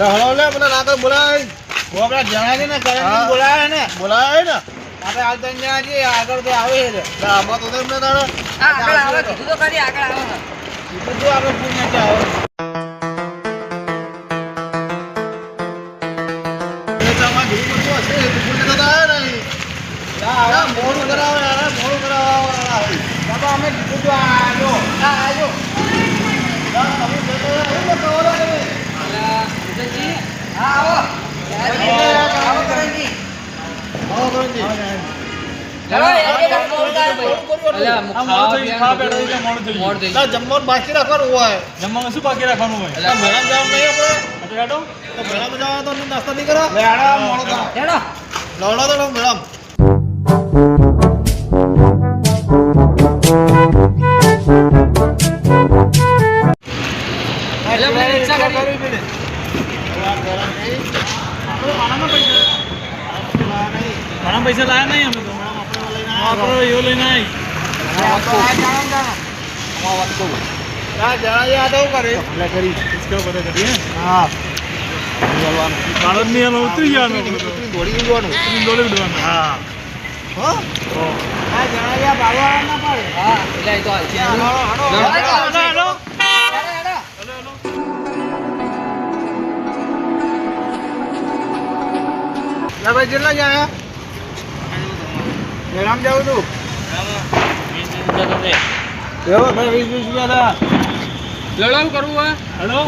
હળો લે પેલા રાતે બોલાય. ઓ આપણા જણા છે ને હા. કરણજીને ને. બોલાય ને. આપણે હાલ તો ત્યાં જઈએ આગળ તો આવે છે. આમાં તો તેમને આગળ આવે કીધું તો ખરી આગળ આવે. છે. કીધું તું આપણે પુણ્ય આવે? જમવાનું બાકી રાખવાનું હોય. જમવામાં શું બાકી રાખવાનું હોય? તો જવાનું નહીં આપણે. તો મેળામાં જવાનું તો નાસ્તા નહીં કરો. મોડું તો ઘણા પૈસા લાયા નહીં. અમે તો. આપણે એવું લઈને આવી તો તો હા તો ભાઈ કેટલા જાય મેળામાં જાઉં છું. એવો કરવું હોય? હા.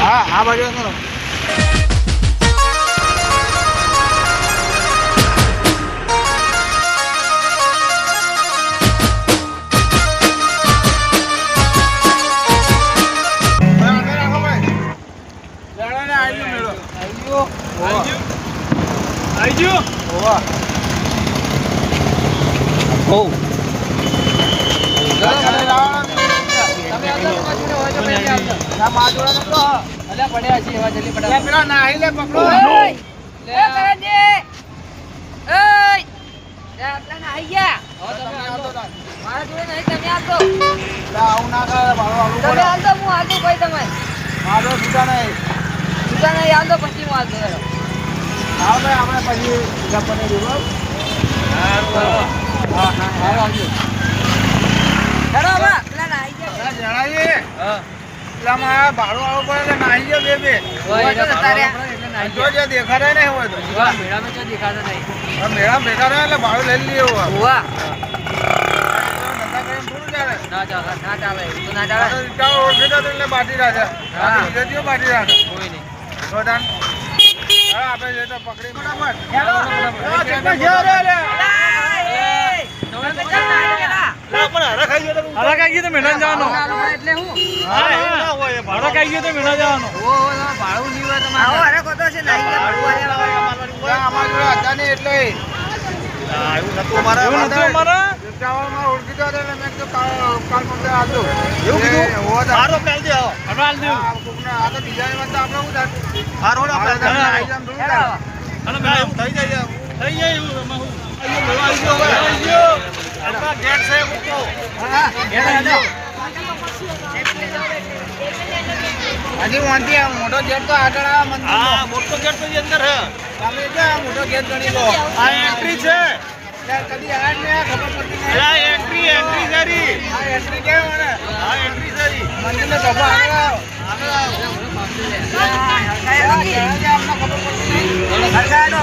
હા આ બાજુ કરો આવજો ભાઈ તમે. મારો છૂટા નહીં છૂટા નહીં આવજો, પછી હું હેડો. હા ભાઈ આપણે પછી બીજા પને દીધો હા, હા, આવજો. હેડો હવે, પેલા નાહી ગયા. જણાવીએ હા. પેલામાં ભાડું આવું પડે એટલે નાહી ગયો બે બે તો તો જો. જે દેખાડે નહીં હોય તો મેળામાં ચો દેખાતો નહીં. મેળા ભેગા રહ્યા એટલે ભાડું લઈ લઈએ ચાલે ના ચાલે, ના ચાલે, તો ના તો ચાલે. ઓળખી જતો એટલે બાટી રાખે. બાટી રાખે કોઈ નહીં. આપણે જઈએ તો પકડી ભાડું નહીં હોય તમારે. એટલે એવું નતું અમારે. એવું નતું અમારે રિક્ષાવાળામાં ઓળખી જતો એટલે મેં કીધું કાલ કાલ મંદિર આવજો એવું કીધું? આપણે આલજે, આવો. હમણાં હાલ દેવું. આ કોકને તો બીજાની વાત તો આપણે થાય? હારો ને આપણે આલજે. જામ. એવું થઈ જાય થઈ જાય એવું એમાં શું? અહીંયા મેળો આવી ગયો હવે. આવી ગયો. આપણા ગેટ છે મૂકો. હા, આવી. હજી વાંધી આ મોટો ગેટ તો આગળ આ મંદિર હા, મોટો ગેટ તો જે અંદર હે તમે ક્યાં મોટો ગેટ ગણી લો આ એન્ટ્રી છે કદી આ ને ખબર પડતી નહીં. આ એન્ટ્રી એન્ટ્રી સારી આ એન્ટ્રી કે મને? આ એન્ટ્રી સારી રી. મંદિરનો ધબ્બો આગળ આવો. આગળ આવો. આ ત્યાં જ અમને ખબર પડતી નહીં. હરખાયનો.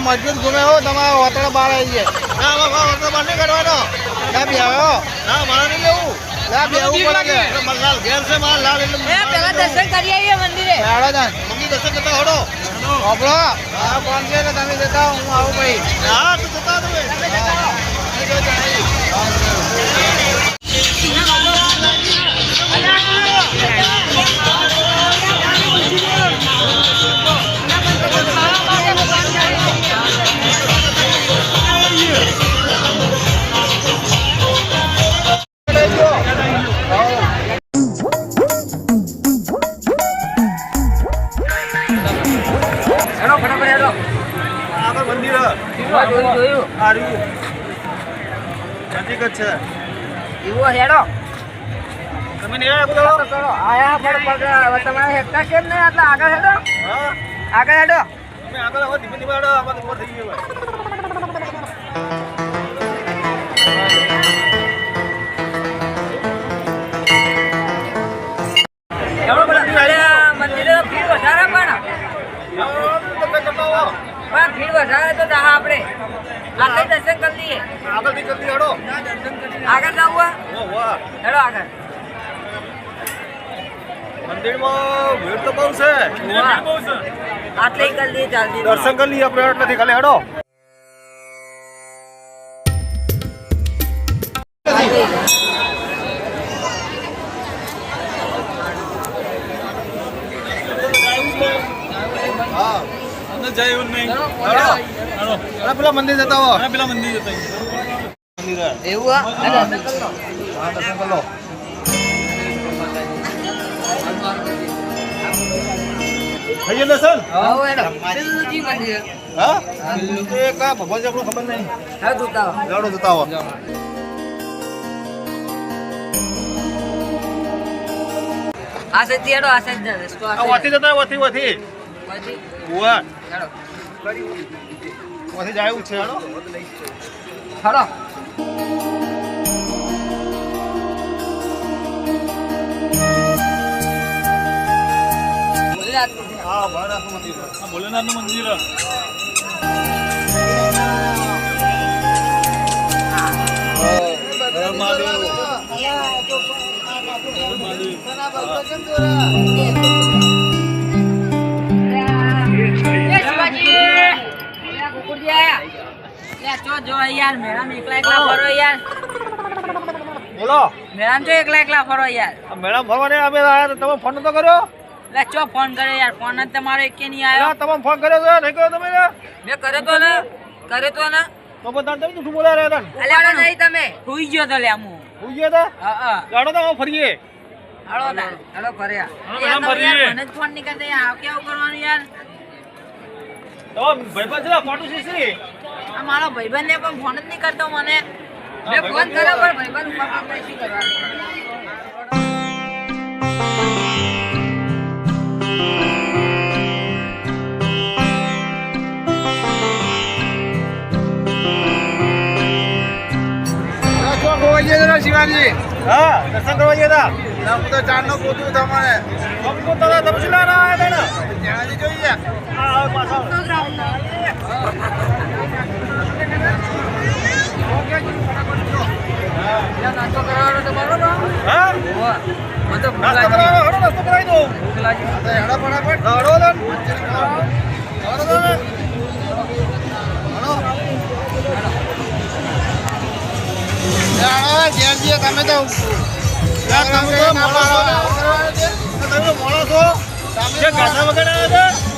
મજબૂત ઘુમે હો તમારા વાતડા બહાર આવી જાય ના, હવે બહાર કાઢવાનો. લા બેહો ના, છે, દર્શન કરી આવીએ મંદિરે. આ કોણ છે ને તમે જતા હું આવું ભાઈ હા, ઠીક જ છે. એવો હેડો. તમે ને કરો કરો આયા પણ પણ તમારે હેડતા કેમ ને આટલા આગળ હેડો. હા. આગળ હેડો. તમે આગળ હવે ધીમે ધીમે હેડો આમાં ઉપર થઈ ગયો ભીડ વધારે તો આપણે આગળ દર્શન આગળ બી જલ્દી આગળ જવું હોય? હેડો આગળ. મંદિરમાં ભીડ તો બહુ છે. ચાલતી દર્શન કરી લઈએ આપણે ખાલી. હેડો. પેલા મંદિર જતા હો હા, પેલા મંદિર જતા મંદિર એવું હા? દર્શન કરી લો. હા થઈ ગયું દર્શન. હા. એ કા ભગવાન આપણું ખબર નહીં. હેડો, જોતા જાડો જતા હો. આ હેડો, આ સાઈડ જા. વાથી જતા વથી વાથી. જાય છે. હેડો. હેડો. ભોલેનાથ. હા ભરતનાથ મંદિર ભોલેનાથનું મંદિર ચો જો યાર મેળામાં એકલા એકલા ફરો યાર. બોલો. મેળામાં ચો એકલા એકલા ફરો યાર. અમે આયા તમે ફોન કર્યો? લે ચો ફોન કર્યો યાર? ફોન જ તમારો એકે નહીં આવ્યો. તમે ફોન કર્યો તો નહીં કર્યો તમે? મેં કર્યો તો ને કર્યો તો ને. તો બધા તમે શું બોલા રહ્યા હતા અલ્યા નહીં તમે. હુઈ ગયો તો લે હું હું ગયો હતા હા હા. ગાડો તો ફરીએ. હાલો ના હાલો ફર્યા. હાલો, યાર, મેડમ, તમે યાર ફરીએ. મને જ ફોન નહીં કરતા આવ કેવું કરવાનું યાર? તો ભાઈબંધ છે ફોટો છે. મારો ભાઈબંધ પણ ફોન જ નહીં કરતો મને. મેં ફોન કર્યો પણ ભાઈબંધ ઉપર આપણે શું કરવાનું? શિવાજી હા દર્શન કરવા ગયા હતા. હું તો ચારનું પૂછ્યું તમારે. તમે શું ના આવ્યા હતા ને ત્યાંથી જોઈએ હા હા પાછળ યાર, નાસ્તો કરવાનો તો બરોબર હા હોવે. મને તો ભૂખ નાસ્તો કરાવો હડો નાસ્તો કરાવી દો. ભૂખ લાગી હેડો ફટાફટ હડો દન હડો દન હડો ઘેરજી તમે તો તમે મોડા છો. જે ગાધા વગર આવ્યા હતા